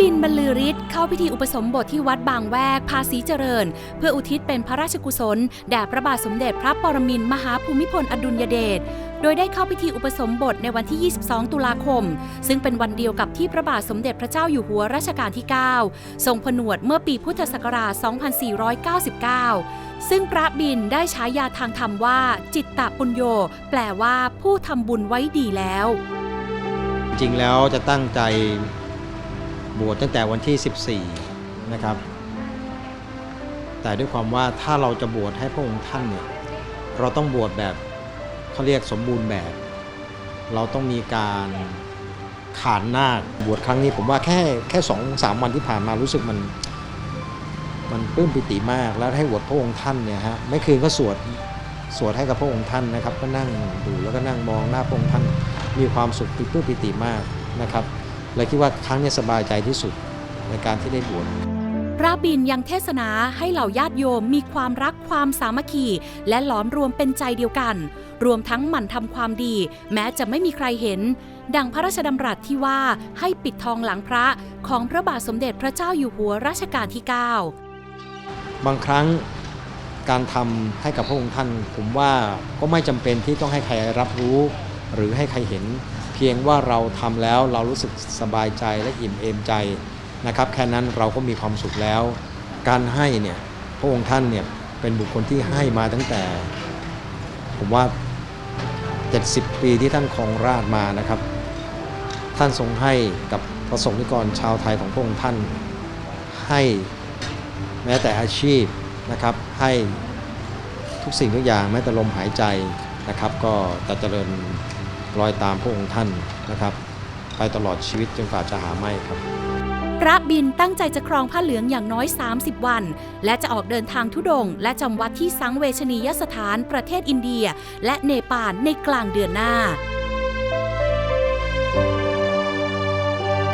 บินบรรลือฤทธิ์เข้าพิธีอุปสมบทที่วัดบางแวกภาษีเจริญ เพื่ออุทิศเป็นพระราชกุศลแด่พระบาทสมเด็จพระปรมินทรมหาภูมิพลอดุลยเดชโดยได้เข้าพิธีอุปสมบทในวันที่ 22 ตุลาคม ซึ่งเป็นวันเดียวกับที่พระบาทสมเด็จพระเจ้าอยู่หัวรัชกาลที่ 9 ทรงผนวดเมื่อปีพุทธศักราช 2499 ซึ่งพระบินได้ฉายาทางธรรมว่า จิตตปุญโย แปลว่าผู้ทำบุญไว้ดีแล้ว จริงแล้วจะตั้งใจ บวชตั้งแต่วันที่ 14 นะครับ แต่ด้วยความว่าถ้าเราจะบวชให้พระองค์ท่านเนี่ยเราต้องบวชแบบเขาเรียกสมบูรณ์แบบ เราต้องมีการขานนาคบวชครั้งนี้ผมว่าแค่แค่สองสามวันที่ผ่านมารู้สึกมัน มันปลื้มปิติมากแล้วให้บวชพระองค์ท่านเนี่ยฮะไม่คืนก็สวดสวดให้กับพระองค์ท่านนะครับ ก็นั่งดูแล้วก็นั่งมองหน้าพระองค์ท่านมีความสุขปลื้มปิติมากนะครับ เลยคิดว่าครั้งเนี้สบายใจที่สุดในการที่ได้บวชพระบินยังเทศนาให้เหล่าญาติโยมมีความรักความสามัคคี และหลอมรวมเป็นใจเดียวกัน รวมทั้งหมั่นทำความดี แม้จะไม่มีใครเห็น ดังพระราชดำรัสที่ว่าให้ปิดทองหลังพระของพระบาทสมเด็จพระเจ้าอยู่หัวรัชกาลที่ 9 บางครั้งการทำให้กับพระองค์ท่าน ผมว่าก็ไม่จำเป็นที่ต้องให้ใครรับรู้ หรือให้ใครเห็น เพียงว่าเราทำแล้วเรารู้สึกสบายใจและอิ่มเอมใจนะครับ แค่นั้นเราก็มีความสุขแล้ว การให้เนี่ยพระองค์ท่านเนี่ยเป็นบุคคลที่ให้มาตั้งแต่ ผมว่า 70 ปีที่ท่านครองราชมานะครับ ท่านทรงให้กับประสงค์นิกรชาวไทยของพระองค์ท่านให้แม้แต่อาชีพนะครับให้ทุกสิ่งทุกอย่างแม้แต่ลมหายใจนะครับ ก็จะเจริญ รอยตามพระองค์ท่านนะครับ ไปตลอดชีวิตจนกว่าจะหาไม่ครับ พระบินตั้งใจจะครองผ้าเหลืองอย่างน้อย 30 วัน และจะออกเดินทางทุดง และจำวัดที่สังเวชนียสถานประเทศอินเดีย และเนปาลในกลางเดือนหน้า